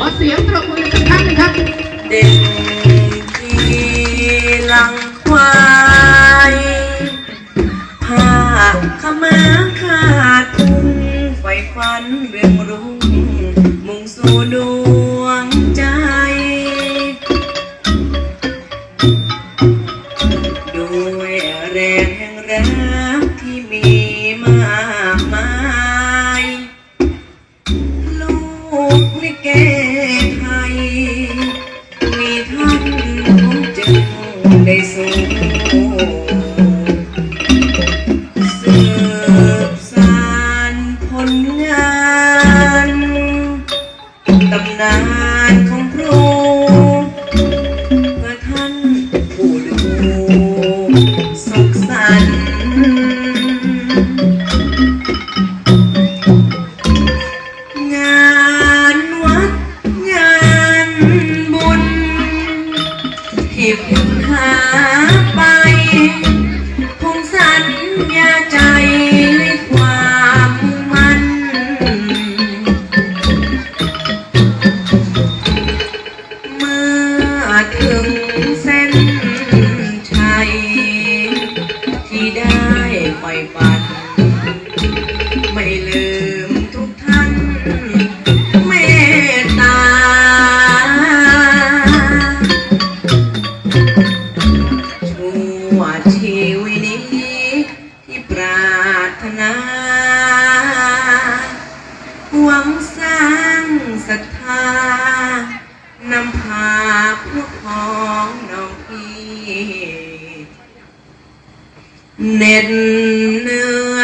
อเสียงปรบมือสักครั้งนึงครับ เด็กทีหลังควายผ้าขาวมาขาดทุนไฟฟันเรื่องรุ่งมุ่งสู่ดวงใจ ด้วยแรงแห่งรักที่มี ผลงานตำนาน หาไป คงสัญญาใจให้ความมัน เมื่อถึงเส้นชัย ที่ได้ไฟฝัน ไม่ลืม เหน็ดเหนื่อ